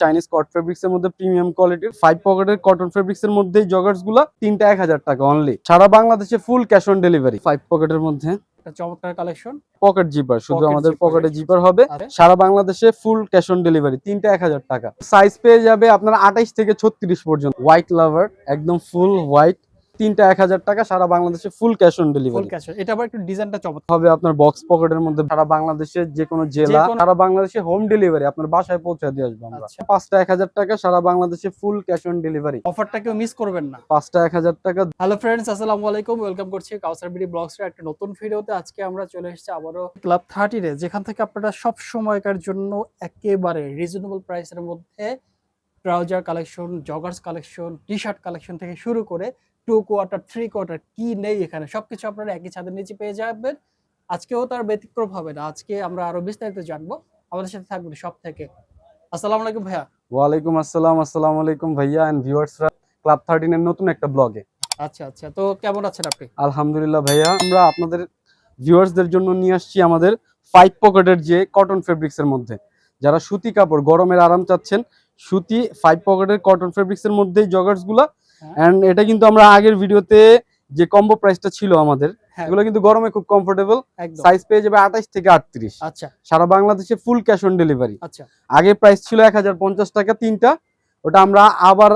Chinese কট fabrics এর মধ্যে premium কোয়ালিটির ফাইভ পকেটের কটন ফেব্রিক্স এর মধ্যে জগার্সগুলা তিনটা এক হাজার টাকা অনলি সারা বাংলাদেশে full cash on delivery five পকেটের মধ্যে। একটা চমৎকার কালেকশন পকেট জিপার শুধু আমাদের পকেটে জিপার হবে। সারা বাংলাদেশে ফুল ক্যাশ অন ডেলিভারি তিনটা এক হাজার টাকা। সাইজ পেয়ে যাবে আপনার আঠাইশ থেকে ছত্রিশ পর্যন্ত। হোয়াইট লাভার একদম ফুল হোয়াইট তিনটা এক হাজার টাকা সারা বাংলাদেশে full cash on delivery cash এটা আবার একটু ডিজাইনটা চমৎকার। হবে আপনার বক্স পকেটের মধ্যে সারা বাংলাদেশের যে কোনো জেলা সারা বাংলাদেশে হোম ডেলিভারি আপনার বাসায় পৌঁছে দিয়ে আসব আমরা। আচ্ছা। পাঁচটা এক হাজার টাকা সারা বাংলাদেশে ফুল ক্যাশ অন ডেলিভারি অফারটা কেউ মিস করবেন না। পাঁচটা এক হাজার টাকা হ্যালো ফ্রেন্ডস আসসালামু আলাইকুম ওয়েলকাম করছি কাউসার বিডি ব্লগসের একটা নতুন ভিডিওতে আজকে আমরা চলে এসেছি আবারও ক্লাব থার্টিরে যেখান থেকে আপনারা সব সময়কার জন্য একেবারে রিজনেবল প্রাইসের মধ্যে trouser collection joggers collection T shirt collection থেকে শুরু করে টু কোয়ার্টার থ্রি কোয়ার্টার কি নেই এখানে? সবকিছু আপনারা একই ছাদের নিচে পেয়ে যাবেন। আজকেও তার ব্যতিক্রম হবে না। আজকে আমরা আরও বিস্তারিত জানব। আমাদের সাথে থাকবেন সব থেকে আসসালামু আলাইকুম ভাইয়া। ওয়ালাইকুম আসসালাম। আসসালামু আলাইকুম ভাইয়া এন্ড ভিউয়ার্সরা ক্লাব থার্টিন এর নতুন একটা ব্লগে আচ্ছা আচ্ছা। তো কেমন আছেন আপনি? আলহামদুলিল্লাহ ভাইয়া আমরা আপনাদের ভিউয়ার্সদের জন্য নিয়ে আসছি আমাদের ফাইভ পকেটের যে কটন ফেব্রিক্স এর মধ্যে। যারা সুতি কাপড় গরমের আরাম চাচ্ছেন সুতি ফাইভ পকেটের কটন ফেব্রিক্স এর মধ্যেই জগার্সগুলা এন্ড এটা কিন্তু আমরা আগের ভিডিওতে যে কম্বো প্রাইসটা ছিল আমাদের হ্যাঁ। এগুলো কিন্তু গরমে খুব কমফোর্টেবল সাইজ পেয়ে যাবে আঠাইশ থেকে আটত্রিশ। আচ্ছা। সারা বাংলাদেশে ফুল ক্যাশ অন ডেলিভারি আচ্ছা। আগে প্রাইস ছিল এক টাকা তিনটা ওটা আমরা আবার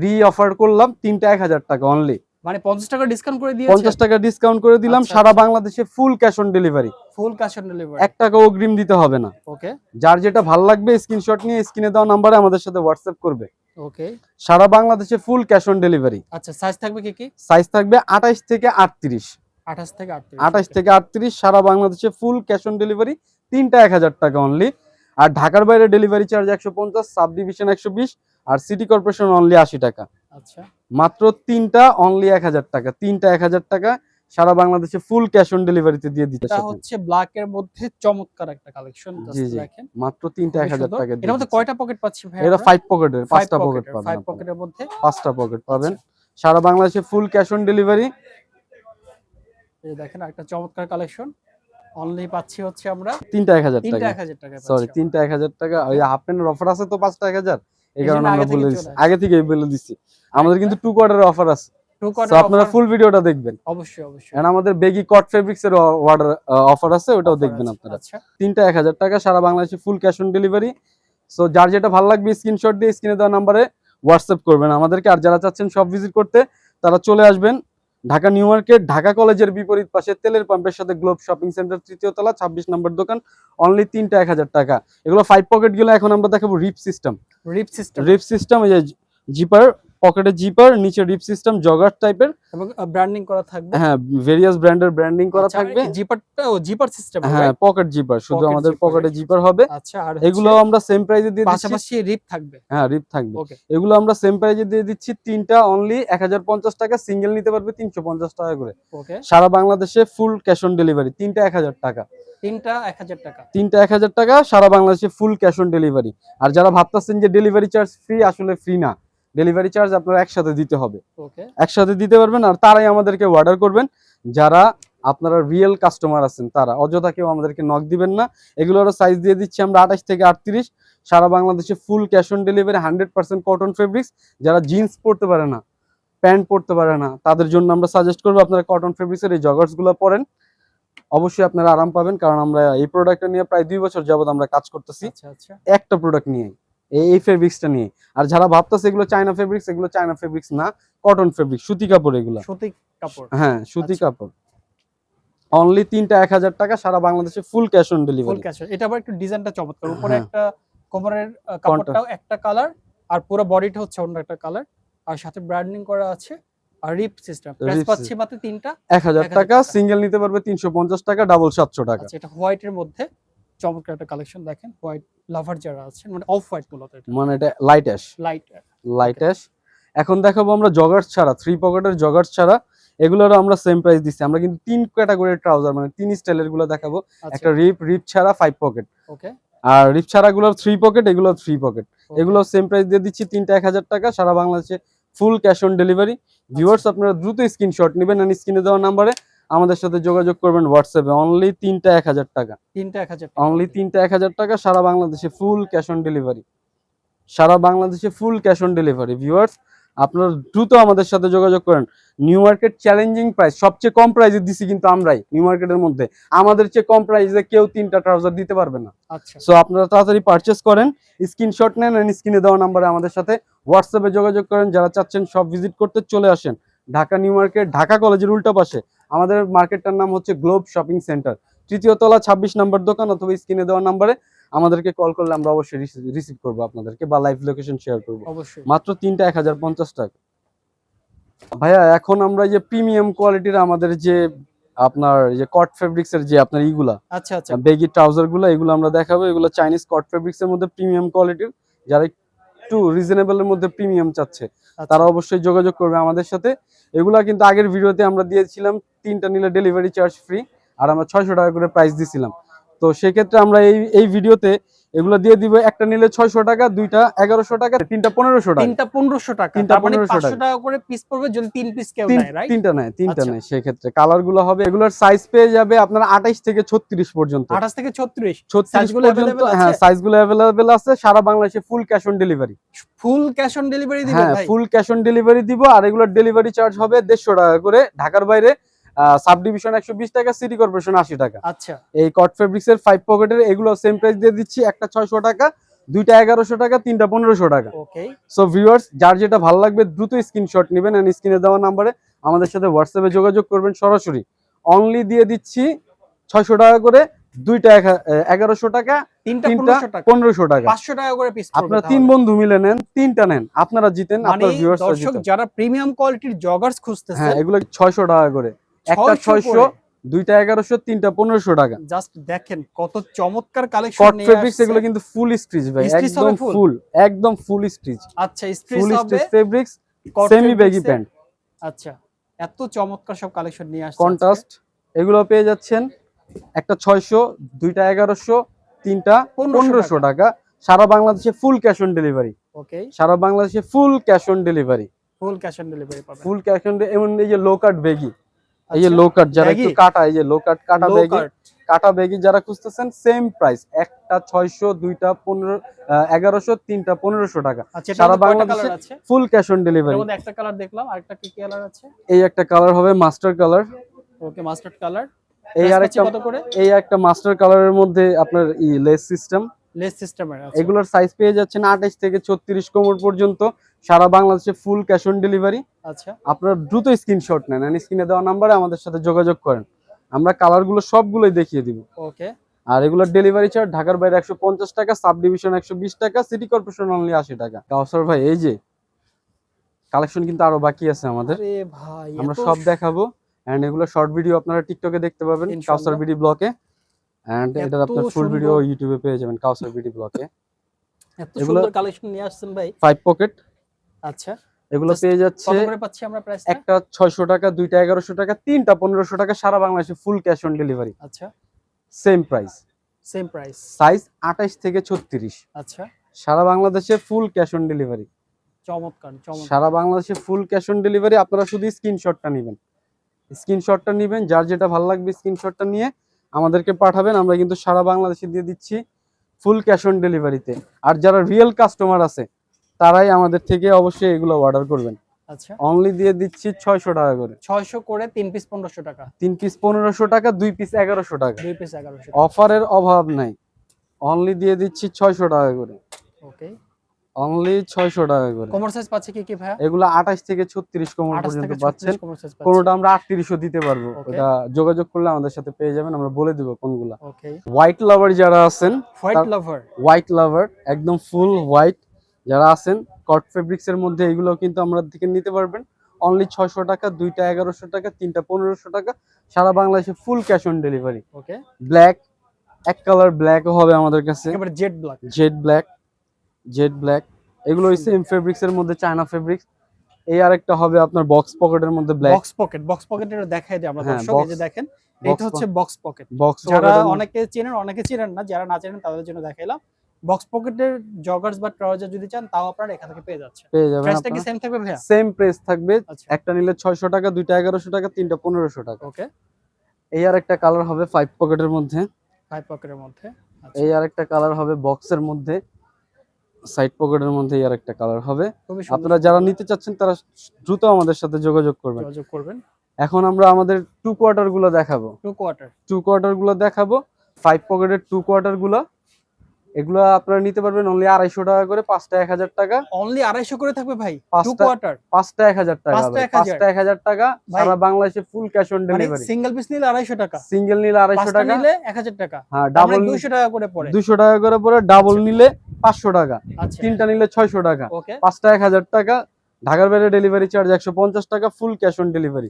রি অফার করলাম তিনটা এক হাজার টাকা অনলি মানে পঞ্চাশ টাকা ডিসকাউন্ট করে দিয়েছে? টাকা ডিসকাউন্ট করে দিলাম আচ্ছা, সারা। বাংলাদেশে full cash on delivery full cash on delivery এক টাকা অগ্রিম দিতে হবে না। ওকে যার যেটা ভালো লাগবে স্ক্রিনশট নিয়ে স্ক্রিনে দেওয়া নাম্বারে আমাদের সাথে হোয়াটসঅ্যাপ করবে। ওকে। সারা বাংলাদেশে ফুল ক্যাশ অন ডেলিভারি আচ্ছা সাইজ থাকবে কি কি? সাইজ থাকবে আঠাইশ থেকে আটত্রিশ। আঠাশ থেকে আটত্রিশ আঠাইশ থেকে আটত্রিশ সারা বাংলাদেশে ফুল ক্যাশ অন ডেলিভারি তিনটা এক হাজার টাকা অনলি আর ঢাকার বাইরে ডেলিভারি চার্জ একশো পঞ্চাশ সাব ডিভিশন একশো বিশ আর সিটি কর্পোরেশন অনলি আশি টাকা। আচ্ছা। মাত্র তিনটা অনলি এক হাজার টাকা তিনটা এক হাজার টাকা। সারা বাংলাদেশে ফুল ক্যাশ অন ডেলিভারিতে দিয়ে দিতে এটা হচ্ছে ব্ল্যাক এর মধ্যে চমৎকার একটা কালেকশন। দেখেন। মাত্র তিনটা এক হাজার টাকা এর মধ্যে কয়টা পকেট পাচ্ছি ভাই এটা ফাইভ পকেটের পাঁচটা পকেট পাবেন ফাইভ পকেটের মধ্যে। পাঁচটা পকেট পাবেন। সারা বাংলাদেশে ফুল ক্যাশ অন ডেলিভারি এই দেখেন একটা চমৎকার কালেকশন অনলি পাচ্ছি হচ্ছে আমরা তিনটা এক হাজার তিনটা টাকা। এক হাজার টাকা সরি তিনটা এক হাজার টাকা। ওই হাফ প্যান্টের অফার আছে তো পাঁচটা এক হাজার? এই এই কারণে আমরা বলে দিচ্ছি। আগে থেকেই বলে দিচ্ছি। আমাদের কিন্তু টু কোয়ার্টারের অফার আছে টু কোয়ার্টার আপনারা ফুল ভিডিওটা দেখবেন। অবশ্যই অবশ্যই। এন্ড আমাদের বেগি কট ফেব্রিক্স এর অর্ডার অফার আছে ওটাও দেখবেন আপনারা। আচ্ছা। তিনটা এক হাজার টাকা সারা বাংলাদেশে full cash on delivery so যার যেটা ভালো লাগবে স্ক্রিনশট দিয়ে স্ক্রিনে দেওয়া নাম্বারে হোয়াটসঅ্যাপ করবেন আমাদেরকে। আর যারা চাচ্ছেন সব ভিজিট করতে তারা চলে আসবেন ঢাকা নিউ মার্কেট ঢাকা কলেজের বিপরীত পাশে তেলের পাম্পের সাথে গ্লোব শপিং সেন্টার তৃতীয় তলা ছাব্বিশ নম্বর দোকান অনলি তিনটা এক হাজার টাকা। এগুলো ফাইভ পকেটগুলো এখন আমরা দেখাবো rip system rip system rip system zipper পকেটে জিপার নিচে রিপ সিস্টেম জগার টাইপের। এবং ব্র্যান্ডিং করা থাকবে। হ্যাঁ ভেরিয়াস ব্র্যান্ডের ব্র্যান্ডিং করা আচ্ছা, থাকবে। জিপারটা ও জিপার সিস্টেম হ্যাঁ পকেট জিপার শুধু আমাদের পকেটে জিপার হবে। আচ্ছা আর এগুলো আমরা সেম প্রাইজে দিয়ে দিচ্ছি। পাশাপাশি রিপ থাকবে। হ্যাঁ রিপ থাকবে। এগুলো আমরা সেম প্রাইজে দিয়ে দিচ্ছি তিনটা অনলি এক হাজার পঞ্চাশ টাকা সিঙ্গেল নিতে পারবে তিনশো পঞ্চাশ টাকা করে। ওকে সারা বাংলাদেশে ফুল ক্যাশ অন ডেলিভারি তিনটা এক হাজার টাকা। তিনটা এক হাজার টাকা। তিনটা এক হাজার টাকা সারা বাংলাদেশে ফুল ক্যাশ অন ডেলিভারি আর যারা ভাবতেছেন যে ডেলিভারি চার্জ ফ্রি আসলে ফ্রি না। ডেলিভারি চার্জ আপনারা একসাথে দিতে হবে। একসাথে দিতে পারবেন আর তারাই আমাদেরকে অর্ডার করবেন। যারা আপনারা রিয়েল কাস্টমার আছেন তারা অযথা কেউ আমাদেরকে নক দিবেন না। এগুলোরও সাইজ দিয়ে দিচ্ছি আমরা আঠাশ থেকে আটত্রিশ। সারা বাংলাদেশে full cash on delivery hundred percent cotton fabrics যারা জিন্স পরতে পারে না প্যান্ট পরতে পারে না তাদের জন্য আমরা সাজেস্ট করব আপনারা কটন ফেব্রিক্সের এই জগার্সগুলো পরেন। অবশ্যই আপনারা আরাম পাবেন কারণ আমরা এই প্রোডাক্টটা নিয়ে প্রায় দুই বছর যাবত আমরা কাজ করতেছি। আচ্ছা আচ্ছা। একটা প্রোডাক্ট নিয়ে এই ফেব্রিক্সটা নিয়ে। আর যারা ভাবতেছে এগুলো চায়না ফেব্রিক্স এগুলো চায়না ফেব্রিক্স না কটন ফেব্রিক সুতি কাপড় এগুলো। সুতি কাপড়। হ্যাঁ সুতি আচ্ছা। কাপড়। অনলি তিনটা এক হাজার টাকা সারা বাংলাদেশে full cash on full delivery cash এটা আবার একটু ডিজাইনটা চমৎকার। উপরে হ্যাঁ। একটা কোমরের কাপড়টাও একটা কালার আর পুরো বডিটা হচ্ছে অন্য একটা কালার আর সাথে ব্র্যান্ডিং করা আছে আর রিপ সিস্টেম Rip পাচ্ছি মাত্র তিনটা। এক হাজার 1000 টাকা। সিঙ্গেল নিতে পারবে তিনশো পঞ্চাশ টাকা ডাবল সাতশো টাকা। আচ্ছা এটা হোয়াইটের মধ্যে। চমৎকার একটা কালেকশন দেখেন হোয়াইট লাভার যারা আছেন মানে অফ হোয়াইট মূলত মানে এটা light ash light light ash এখন দেখাবো আমরা জগার্স ছাড়া থ্রি পকেটের জগার্স ছাড়া। এগুলোরও আমরা সেম প্রাইস দিচ্ছি। আমরা কিন্তু তিন ক্যাটাগরির ট্রাউজার মানে তিন স্টাইলেরগুলো দেখাবো। আচ্ছা। একটা রিপ রিপ ছাড়া ফাইভ পকেট ওকে আর রিপ ছাড়া গুলো থ্রি পকেট এগুলো থ্রি পকেট এগুলো সেম প্রাইস দিয়ে দিচ্ছি তিনটা এক হাজার টাকা। সারা বাংলাদেশে full cash on delivery viewers আপনারা দ্রুত স্ক্রিনশট নেবেন আর স্ক্রিনে দেওয়া নাম্বারে আমাদের সাথে যোগাযোগ করবেন হোয়াটসঅ্যাপে। অনলি তিনটা এক হাজার টাকা। তিনটা এক হাজার অনলি তিনটা এক হাজার টাকা সারা বাংলাদেশে ফুল ক্যাশ অন ডেলিভারি সারা বাংলাদেশে full cash on delivery viewers আপনারা দ্রুত আমাদের সাথে যোগাযোগ করেন। নিউ মার্কেট চ্যালেঞ্জিং প্রাইস সবচেয়ে কম প্রাইসে দিছি কিন্তু আমরাই নিউ মার্কেটের মধ্যে। আমাদের চেয়ে কম প্রাইসে কেউ তিনটা ট্রাউজার দিতে পারবে না। আচ্ছা। সো আপনারা তাড়াতাড়ি পারচেস করেন স্ক্রিনশট নেন স্ক্রিনে দেওয়া নাম্বারে আমাদের সাথে হোয়াটসঅ্যাপে যোগাযোগ করেন। যারা চাচ্ছেন সব ভিজিট করতে চলে আসেন। ঢাকা নিউ মার্কেট ঢাকা কলেজের উল্টা পাশে। আমাদের মার্কেটটার নাম হচ্ছে গ্লোব শপিং সেন্টার। তৃতীয় তলা ছাব্বিশ নম্বর দোকান অথবা স্ক্রিনে দেওয়া নাম্বারে আমাদেরকে কল করলে আমরা অবশ্যই রিসিভ করব আপনাদেরকে বা লাইভ লোকেশন শেয়ার করব। অবশ্যই। মাত্র তিনটা এক হাজার পঞ্চাশ টাকা। ভাইয়া এখন আমরা যে প্রিমিয়াম কোয়ালিটির আমাদের যে আপনার যে কট ফেব্রিক্স এর যে আপনার ইগুলা আচ্ছা আচ্ছা। বেগি ট্রাউজারগুলো এগুলো আমরা দেখাবো। এগুলো চাইনিজ কট ফেব্রিক্স এর মধ্যে প্রিমিয়াম কোয়ালিটির যারা একটু রিজনেবল এর মধ্যে প্রিমিয়াম চাচ্ছে। তারা অবশ্যই যোগাযোগ করবে আমাদের সাথে। এগুলা কিন্তু আগের ভিডিওতে আমরা দিয়েছিলাম, তিনটা নিলে ডেলিভারি চার্জ ফ্রি আর আমরা ছয়শো টাকা করে প্রাইস দিছিলাম। তো সেক্ষেত্রে আমরা এই এই ভিডিওতে এগুলো দিয়ে দিবে একটা নিলে ছয়শো টাকা দুইটা এগারোশো টাকা তিনটা পনেরোশো টাকা। তিনটা পনেরোশো টাকা তিনটা মানে 1500 পাঁচশো টাকা। করে পিস পড়বে যদি তিন পিস কেউ নেয় তিনটা নেয় তিনটা আচ্ছা। নেয় সেক্ষেত্রে কালারগুলো হবে এগুলোর সাইজ পেয়ে যাবে আপনার আঠাইশ থেকে ছত্রিশ পর্যন্ত। আঠাশ থেকে ছত্রিশ। ছত্রিশগুলো পর্যন্ত হ্যাঁ সাইজগুলো অ্যাভেলেবেল আছে সারা বাংলাদেশে full cash on delivery full cash on delivery হ্যাঁ ফুল ক্যাশ অন ডেলিভারি দিব আর এগুলোর ডেলিভারি চার্জ হবে দেড়শো টাকা করে ঢাকার বাইরে সাব ডিভিশন একশো বিশ টাকা সিটি কর্পোরেশন আশি টাকা। আচ্ছা। এই কট ফেব্রিক্স এর ফাইভ পকেটের এগুলো সেম প্রাইস দিয়ে দিচ্ছি একটা ছয়শো টাকা দুইটা এগারোশো টাকা তিনটা পনেরোশো টাকা। সো ভিউয়ার্স যার যেটা ভালো লাগবে দ্রুত স্ক্রিনশট নেবেন এন্ড স্ক্রিনে দেওয়া নাম্বারে আমাদের সাথে হোয়াটসঅ্যাপে যোগাযোগ করবেন সরাসরি। অনলি দিয়ে দিচ্ছি ছয়শো টাকা করে দুইটা এগারোশো টাকা তিনটা পনেরোশো টাকা। পাঁচশো টাকা করে পিস আপনারা তিন বন্ধু মিলে নেন তিনটা নেন আপনারা জিতেন মানে আপনার ভিউয়ার্স যারা প্রিমিয়াম কোয়ালিটির জগার্স হ্যাঁ এগুলো ছয়শো টাকা করে। একটা ছয়শো দুইটা এগারোশো তিনটা পনেরোশো টাকা। জাস্ট দেখেন কত চমৎকার কালেকশন কট ফেব্রিক্স এগুলো কিন্তু ফুল স্টিচ ভাই একদম ফুল একদম ফুল স্টিচ আচ্ছা stitch full stitch fabrics semi এ। প্যান্ট আচ্ছা এত চমৎকার সব কালেকশন নিয়ে আসছে কন্ট্রাস্ট এগুলো পেয়ে যাচ্ছেন একটা ছয়শো দুইটা এগারোশো তিনটা পনেরোশো টাকা। সারা বাংলাদেশে full cash on delivery okay সারা বাংলাদেশে full cash on delivery full cash on delivery full cash on এমন এই যে লো কাট বেগি এই যে লো কাট যারা একটু কাটা এই যে লো কাট কাটা বেগি কাটা বেগি যারা খুঁজতেছেন সেম প্রাইস একটা ছয়শো দুইটা পনেরো এগারোশো তিনটা পনেরোশো টাকা। আচ্ছা সারা বাংলাদেশে ফুল ক্যাশ অন ডেলিভারি একটা কালার দেখলাম আরেকটা কি কালার আছে? এই একটা কালার হবে master colour okay mustard colour এই আরেকটা কত করে? এই একটা মাস্টার কালারের মধ্যে আপনার লেস সিস্টেম লেস সিস্টেমের আছে এগুলোর সাইজ পেয়ে যাচ্ছেন আঠাইশ থেকে ছত্রিশ কোমর পর্যন্ত। সারা বাংলাদেশে ফুল ক্যাশ অন ডেলিভারি আচ্ছা। আপনারা দ্রুত স্ক্রিনশট নেন স্ক্রিনে দেওয়া নাম্বারে আমাদের সাথে যোগাযোগ করেন। আমরা কালারগুলো সবগুলোই দেখিয়ে দিব। ওকে আর এগুলোর ডেলিভারি চার্জ ঢাকার বাইরে একশো পঞ্চাশ টাকা সাব ডিভিশন একশো বিশ টাকা সিটি কর্পোরেশন অনলি আশি টাকা। কাউসার ভাই এই যে কালেকশন কিন্তু আরও বাকি আছে আমাদের। আরে ভাই আমরা সব দেখাবো। এন্ড এগুলো শর্ট ভিডিও আপনারা টিকটকে দেখতে পাবেন। কাউসার বিডি ব্লকে এন্ড এটার আপনার ফুল ভিডিও ইউটিউবে পেয়ে যাবেন কাউসার বিডি ব্লকে এত সুন্দর কালেকশন নিয়ে আসছেন ভাই। ফাইভ পকেট আচ্ছা। এগুলো পেয়ে যাচ্ছে একটা ছয়শো টাকা দুইটা এগারোশো টাকা তিনটা পনেরোশো টাকা সারা বাংলাদেশে ফুল ক্যাশ অন ডেলিভারি আচ্ছা। Same price same price size আঠাইশ থেকে ছত্রিশ। আচ্ছা। সারা বাংলাদেশে ফুল ক্যাশ অন ডেলিভারি চমৎকার সারা বাংলাদেশে ফুল ক্যাশ অন ডেলিভারি আপনারা শুধু স্ক্রিনশটটা নেবেন। স্ক্রিনশটটা নেবেন যার যেটা ভালো লাগবে স্ক্রিনশটটা নিয়ে আমাদেরকে পাঠাবেন আমরা কিন্তু সারা বাংলাদেশে দিয়ে দিচ্ছি ফুল ক্যাশ অন ডেলিভারিতে আর যারা রিয়েল কাস্টমার আছে তারাই আমাদের থেকে অবশ্যই এগুলো অর্ডার করবেন। আচ্ছা। অনলি দিয়ে দিচ্ছি ছয়শো টাকা করে। ছয়শো করে তিন পিস পনেরোশো টাকা। তিন পিস পনেরোশো টাকা পিস টাকা। পিস অফারের অভাব নাই। অনলি দিয়ে দিচ্ছি ছয়শো টাকা করে। ওকে অনলি ছয়শো টাকা করে। কোমর সাইজ পাচ্ছে কি কি ভাইয়া? এগুলো আঠাশ থেকে ছত্রিশ কোমর পর্যন্ত পাচ্ছেন। আমরা আটত্রিশও দিতে পারব. ওটা যোগাযোগ করলে আমাদের সাথে পেয়ে যাবেন। আমরা বলে দিব কোনগুলা। ওকে হোয়াইট লাভার যারা আছেন হোয়াইট লাভার হোয়াইট লাভার একদম ফুল হোয়াইট যারা আছেন কট ফেব্রিক্স এর মধ্যে এগুলো কিন্তু আমরা থেকে নিতে পারবেন। অনলি ছয়শো টাকা দুইটা এগারোশো টাকা তিনটা পনেরোশো টাকা। সারা বাংলাদেশে full cash on delivery okay black এক কালার ব্ল্যাকও হবে আমাদের কাছে। একেবারে jet black jet black jet black এগুলো সেম ফেব্রিক্স এর মধ্যে চায়না ফেব্রিক্স এই আরেকটা হবে আপনার বক্স পকেটের মধ্যে ব্ল্যাক বক্স পকেট বক্স পকেটের দেখাই দিই আমরা হ্যাঁ, দর্শক এই যে দেখেন এটা হচ্ছে বক্স পকেট বক্স যারা অনেকে চেনেন অনেকে চেনেন না যারা না চেনেন তাদের জন্য দেখাইলাম। বক্স পকেটের জগার্স বা ট্রাউজার যদি চান তাও আপনারা এখান থেকে পেয়ে যাচ্ছেন। পেয়ে যাবেন প্রাইসটা কি সেম থাকবে ভাইয়া? সেম প্রাইস থাকবে। আচ্ছা। একটা নিলে ছয়শো টাকা দুইটা এগারোশো টাকা তিনটা পনেরোশো টাকা। ওকে এই আর একটা কালার হবে ফাইভ পকেটের মধ্যে। ফাইভ পকেটের মধ্যে। আচ্ছা। এই আর একটা কালার হবে বক্সের মধ্যে। সাইড পকেটের মধ্যেই আর একটা কালার হবে। আপনারা যারা নিতে চাচ্ছেন তারা দ্রুত আমাদের সাথে যোগাযোগ করবেন। যোগাযোগ করবেন। এখন আমরা আমাদের টু কোয়ার্টারগুলো দেখাবো। টু কোয়ার্টার টু কোয়ার্টারগুলো দেখাবো। ফাইভ পকেটের টু কোয়ার্টারগুলো এগুলো আপনারা নিতে পারবেন অনলি আড়াইশো টাকা করে পাঁচটা এক হাজার টাকা। অনলি আড়াইশো করে থাকবে ভাই পাঁচটা কোয়ার্টার পাঁচটা এক হাজার টাকা পাঁচটা এক হাজার? টাকা সারা বাংলাদেশে ফুল ক্যাশ অন মানে ডেলিভারি সিঙ্গেল পিস নিলে আড়াইশো টাকা। সিঙ্গেল নিলে আড়াইশো টাকা। নিলে এক হাজার টাকা। হ্যাঁ ডাবল ডাবল দুইশো টাকা করে পড়ে। দুশো টাকা করে পরে ডাবল নিলে পাঁচশো টাকা। আচ্ছা। তিনটা নিলে ছয়শো টাকা। পাঁচটা এক হাজার টাকা। ঢাকার বাইরে ডেলিভারি চার্জ একশো পঞ্চাশ টাকা ফুল ক্যাশ অন ডেলিভারি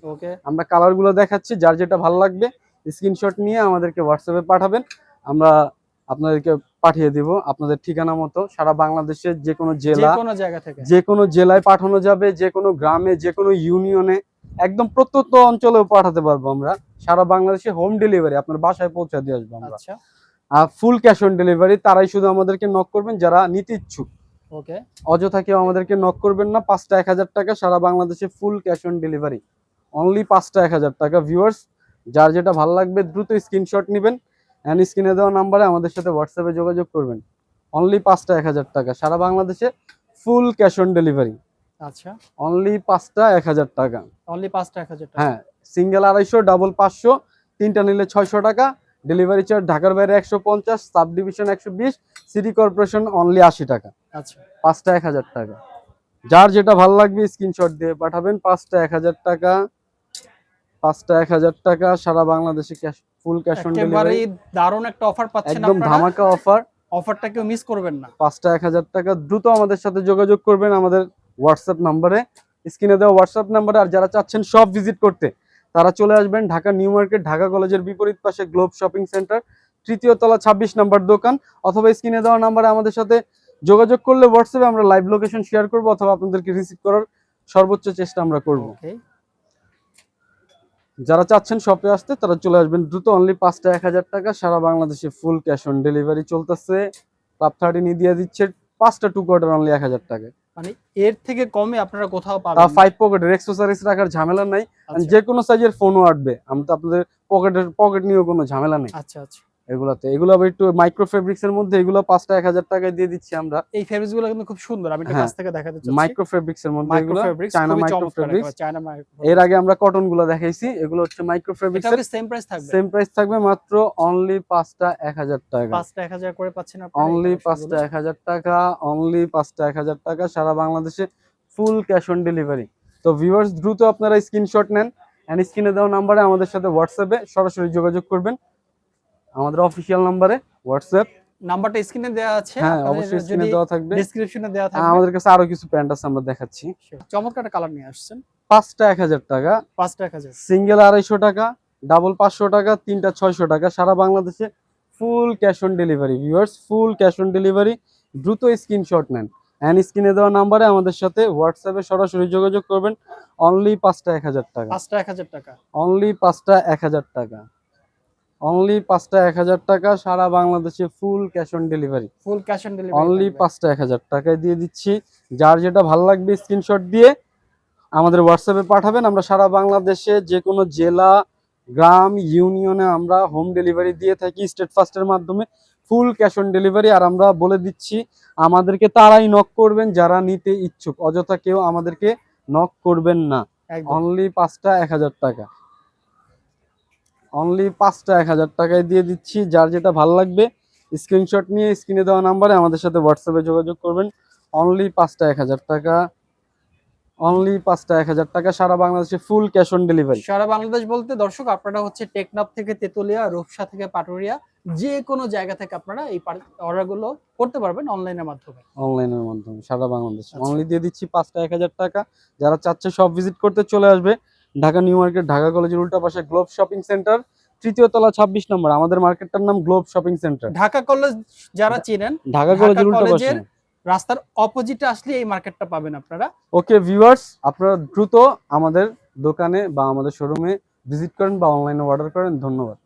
আমরা কালারগুলো দেখাচ্ছি যার যেটা ভালো লাগবে স্ক্রিনশট নিয়ে আমাদেরকে হোয়াটসঅ্যাপে পাঠাবেন। আমরা আপনাদেরকে পাঠিয়ে দিব আপনাদের ঠিকানা মতো সারা বাংলাদেশের যে কোনো জেলা কোনো জায়গা থেকে। যে কোনো জেলায় পাঠানো যাবে যে কোনো গ্রামে যে কোনো ইউনিয়নে একদম প্রত্যন্ত অঞ্চলেও পাঠাতে পারব আমরা। সারা বাংলাদেশে হোম ডেলিভারি আপনার বাসায় পৌঁছে দিয়ে আসব আমরা। আচ্ছা। আর ফুল ক্যাশ অন ডেলিভারি তারাই শুধু আমাদেরকে নক করবেন যারা নিতে ইচ্ছুক। ওকে। অযথা কেউ আমাদেরকে নক করবেন না পাঁচটা এক হাজার টাকা সারা বাংলাদেশে full cash on delivery only পাঁচটা এক হাজার টাকা ভিউয়ার্স যার যেটা ভালো লাগবে দ্রুত স্ক্রিনশট নেবেন। অ্যান্ড স্ক্রিনে দেওয়া নাম্বারে আমাদের সাথে হোয়াটসঅ্যাপে যোগাযোগ করবেন। অনলি পাঁচটা এক হাজার টাকা। সারা বাংলাদেশে ফুল ক্যাশ অন ডেলিভারি আচ্ছা। অনলি পাঁচটা এক হাজার টাকা। অনলি পাঁচটা এক হাজার টাকা। হ্যাঁ সিঙ্গেল আড়াইশো ডাবল পাঁচশো তিনটা নিলে ছয়শো টাকা। ডেলিভারি চার্জ ঢাকার বাইরে একশো পঞ্চাশ সাব ডিভিশন একশো বিশ সিটি কর্পোরেশন অনলি আশি টাকা। আচ্ছা। পাঁচটা এক হাজার টাকা। যার যেটা ভালো লাগবে স্ক্রিনশট দিয়ে পাঠাবেন। পাঁচটা এক হাজার টাকা। পাঁচটা এক হাজার টাকা সারা বাংলাদেশে cash full cash on delivery দারুণ একটা অফার পাচ্ছেন আপনারা। একদম ধামাকা অফার অফারটা কেউ মিস করবেন না। পাঁচটা এক হাজার টাকা দ্রুত আমাদের সাথে যোগাযোগ করবেন আমাদের হোয়াটসঅ্যাপ নাম্বারে স্ক্রিনে দেওয়া হোয়াটসঅ্যাপ নাম্বারে আর যারা চাচ্ছেন সব ভিজিট করতে তারা চলে আসবেন ঢাকা নিউ মার্কেট ঢাকা কলেজের বিপরীত পাশে গ্লোব শপিং সেন্টার তৃতীয় তলা ছাব্বিশ নাম্বার দোকান। অথবা স্ক্রিনে দেওয়া নাম্বারে আমাদের সাথে যোগাযোগ করলে হোয়াটসঅ্যাপে আমরা লাইভ লোকেশন শেয়ার করব অথবা আপনাদেরকে রিসিভ করার সর্বোচ্চ চেষ্টা আমরা করব। যারা চাচ্ছেন শপে আসতে তারা চলে আসবেন দ্রুত অনলি পাঁচটা এক হাজার টাকা। সারা বাংলাদেশে ফুল ক্যাশ অন ডেলিভারি চলতেছে। ক্লাব থার্টি নিয়ে দিয়ে দিচ্ছে পাঁচটা টু কোয়ার্টার অনলি এক হাজার টাকা। মানে এর থেকে কমে আপনারা কোথাও পাবেন ফাইভ পকেটের এক্সেসরিজ রাখার ঝামেলা নাই। যে কোনো সাইজের ফোনও আটবে। আমি তো আপনাদের পকেটের পকেট নিয়েও কোনো ঝামেলা নেই। আচ্ছা আচ্ছা। এগুলাতে। এগুলো আবার একটু মাইক্রো ফেব্রিক্স এর মধ্যে এগুলো পাঁচটা এক হাজার টাকায় দিয়ে দিচ্ছি আমরা। এই ফেব্রিক্সগুলো কিন্তু খুব সুন্দর আমি হ্যাঁ, কাছ থেকে দেখাতে চাচ্ছি। মাইক্রো ফেব্রিক্স এর মধ্যে এগুলো China micro fabrics China micro এর আগে আমরা কটনগুলো দেখাইছি এগুলো হচ্ছে মাইক্রো ফেব্রিক্স এর। সেম প্রাইস থাকবে? সেম প্রাইস থাকবে মাত্র অনলি পাঁচটা এক হাজার টাকা। পাঁচটা এক হাজার করে পাচ্ছেন আপনারা অনলি পাঁচটা এক হাজার টাকা অনলি পাঁচটা এক হাজার টাকা সারা বাংলাদেশে ফুল ক্যাশ অন ডেলিভারি তো ভিউয়ার্স দ্রুত আপনারা স্ক্রিনশট নেন। অ্যান্ড স্ক্রিনে দেওয়া নাম্বারে আমাদের সাথে হোয়াটসঅ্যাপে সরাসরি যোগাযোগ করবেন। আমাদের অফিসিয়াল নাম্বারে হোয়াটসঅ্যাপ নাম্বারটা স্ক্রিনে দেওয়া আছে হ্যাঁ অবশ্যই স্ক্রিনে দেওয়া থাকবে। ডেসক্রিপশনে দেওয়া থাকবে। আমাদের কাছে আরও কিছু প্যান্ট আছে আমরা দেখাচ্ছি। চমৎকার একটা কালার নিয়ে আসছেন। পাঁচটা এক হাজার টাকা। পাঁচটা এক হাজার। সিঙ্গেল আড়াইশো টাকা ডাবল পাঁচশো টাকা তিনটা ছয়শো টাকা। সারা বাংলাদেশে full cash on delivery viewers full cash on delivery দ্রুত স্ক্রিনশট নেন। অ্যান্ড স্ক্রিনে দেওয়া নাম্বারে আমাদের সাথে হোয়াটসঅ্যাপে সরাসরি যোগাযোগ করবেন। অনলি পাঁচটা এক হাজার টাকা। পাঁচটা এক হাজার টাকা। অনলি পাঁচটা এক হাজার টাকা। অনলি পাঁচটা এক হাজার টাকা সারা বাংলাদেশে full cash on delivery full cash on delivery only পাঁচটা এক হাজার টাকায় দিয়ে দিচ্ছি। যার যেটা ভালো লাগবে স্ক্রিনশট দিয়ে আমাদের হোয়াটসঅ্যাপে পাঠাবেন। আমরা সারা বাংলাদেশে যে কোনো জেলা গ্রাম ইউনিয়নে আমরা হোম ডেলিভারি দিয়ে থাকি স্টেট ফাস্টের মাধ্যমে। ফুল ক্যাশ অন ডেলিভারি আর আমরা বলে দিচ্ছি আমাদেরকে তারাই নক করবেন যারা নিতে ইচ্ছুক। অযথা কেউ আমাদেরকে নক করবেন না। অনলি পাঁচটা এক হাজার টাকা। অনলি পাঁচটা এক হাজার টাকায় দিয়ে দিচ্ছি। যার যেটা ভালো লাগবে স্ক্রিনশট নিয়ে স্ক্রিনে দেওয়া নাম্বারে আমাদের সাথে হোয়াটসঅ্যাপে যোগাযোগ করবেন। অনলি পাঁচটা এক হাজার টাকা। অনলি পাঁচটা এক হাজার টাকা সারা বাংলাদেশে ফুল ক্যাশ অন ডেলিভারি সারা বাংলাদেশ বলতে দর্শক আপনারা হচ্ছে টেকনাফ থেকে তেতুলিয়া রূপসা থেকে পাটুরিয়া যে কোনো জায়গা থেকে আপনারা এই অর্ডারগুলো করতে পারবেন অনলাইনের মাধ্যমে। অনলাইনের মাধ্যমে সারা বাংলাদেশে। আচ্ছা। অনলি দিয়ে দিচ্ছি পাঁচটা এক হাজার টাকা। যারা চাচ্ছে সব ভিজিট করতে চলে আসবে। ঢাকা নিউ মার্কেট ঢাকা কলেজের উল্টা পাশে গ্লোব শপিং সেন্টার তৃতীয় তলা ছাব্বিশ নম্বর। আমাদের মার্কেটটার নাম globe shopping centre. Dhaka college যারা চিনেন ঢাকা ঢাকা কলেজের উল্টা পাশে। রাস্তার অপোজিটে আসলে এই মার্কেটটা পাবেন আপনারা। ওকে ভিউয়ার্স আপনারা দ্রুত আমাদের দোকানে বা আমাদের শোরুমে ভিজিট করেন বা অনলাইনে অর্ডার করেন। ধন্যবাদ।